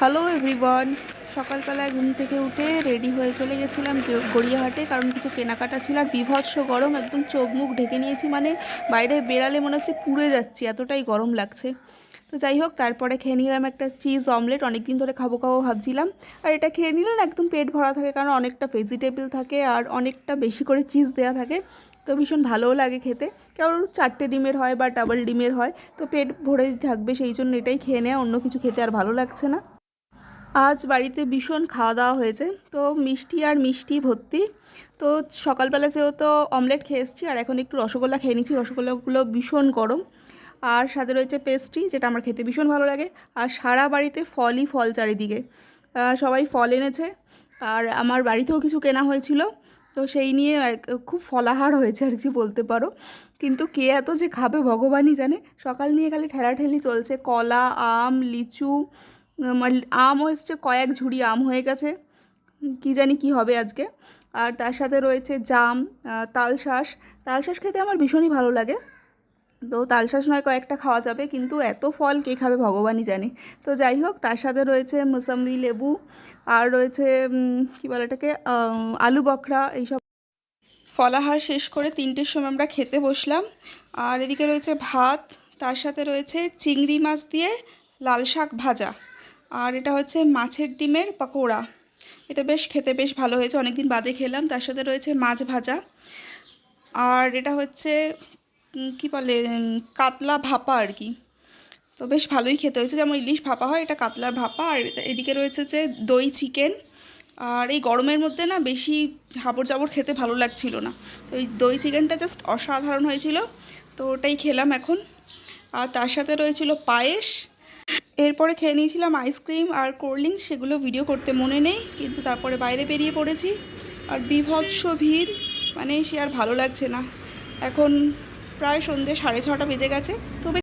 Hello everyone, সকালবেলায় ঘুম থেকে উঠে রেডি হয়ে চলে গেছিলাম গড়িয়াহাটে, কারণ কিছু কেনাকাটা ছিল আর বিভৎস গরম, একদম চোখ মুখ ঢেকে নিয়েছি মানে বাইরে বেড়ালে মনে হচ্ছে পুড়ে যাচ্ছি, এতটাই গরম লাগছে। তো যাই হোক, তারপরে খেয়ে নিলাম একটা চিজ অমলেট অনেক দিন ধরে খাব খাব ভাবছিলাম। আর এটা খেয়ে নিলে না একদম পেট ভরা থাকে, কারণ অনেকটা ভেজিটেবল থাকে আর অনেকটা বেশি করে চিজ দেওয়া থাকে। তো ভীষণ ভালোও লাগে খেতে। কারণ চারটে ডিমের হয় বা ডাবল ডিমের হয়, তো পেট ভরে থাকবে, সেই জন্য এটাই খেয়ে নেওয়া অন্য কিছু খেতে আর ভালো লাগছে না। আজ বাড়িতে ভীষণ খাওয়া দাওয়া হয়েছে। তো মিষ্টি আর মিষ্টি ভর্তি। তো সকালবেলা যেহেতু অমলেট খেয়ে এসেছি, আর এখন একটু রসগোল্লা খেয়ে নিচ্ছি। রসগোল্লাগুলো ভীষণ গরম। আর সাথে রয়েছে পেস্ট্রি যেটা আমার খেতে ভীষণ ভালো লাগে। আর সারা বাড়িতে ফলই ফল চারিদিকে। সবাই ফল এনেছে। আর আমার বাড়িতেও কিছু কেনা হয়েছিল। তো সেই নিয়ে খুব ফলাহার হয়েছে আর কি বলতে পারো। কিন্তু কে এত যে খাবে ভগবানই জানে। সকাল নিয়ে খালি ঠেলাঠেলি চলছে। কলা, আম, লিচু আমও এসছে কয়েক ঝুড়ি আম হয়ে গেছে। কি জানি কি হবে আজকে। আর তার সাথে রয়েছে জাম তালশাঁস। তালশাঁস খেতে আমার ভীষণই ভালো লাগে। তো তালশাঁস নয়, কয়েকটা খাওয়া যাবে, কিন্তু এত ফল কে খাবে ভগবানই জানে। তো যাই হোক, তার সাথে রয়েছে মুসাম্বি লেবু, আর রয়েছে কী বলে এটাকে আলু বখরা, এইসব। ফলাহার শেষ করে তিনটের সময় আমরা খেতে বসলাম। আর এদিকে রয়েছে ভাত, তার সাথে রয়েছে চিংড়ি মাছ দিয়ে লাল শাক ভাজা। আর এটা হচ্ছে মাছের ডিমের পকোড়া। এটা বেশ খেতে বেশ ভালো হয়েছে, অনেকদিন বাদে খেলাম। তার সাথে রয়েছে মাছ ভাজা। আর এটা হচ্ছে কি বলে কাতলা ভাপা আর কি। তো বেশ ভালোই খেতে হয়েছে। যেমন ইলিশ ভাপা হয়, এটা কাতলার ভাপা। আর এদিকে রয়েছে যে দই চিকেন। আর এই গরমের মধ্যে না বেশি হাবড় জাবড় খেতে ভালো লাগছিল না। তো এই দই চিকেনটা জাস্ট অসাধারণ হয়েছিল। তো ওটাই খেলাম এখন। আর তার সাথে রয়েছিল পায়েস। এরপরে খেয়ে নিয়েছিলাম আইসক্রিম আর কোল্ড সেগুলো ভিডিও করতে মনে নেই, কিন্তু তারপরে বাইরে বেরিয়ে পড়েছি। আর বিভৎস ভিড় মানে সে আর ভালো লাগছে না। এখন প্রায় সন্ধ্যে সাড়ে ছটা বেজে গেছে, তবে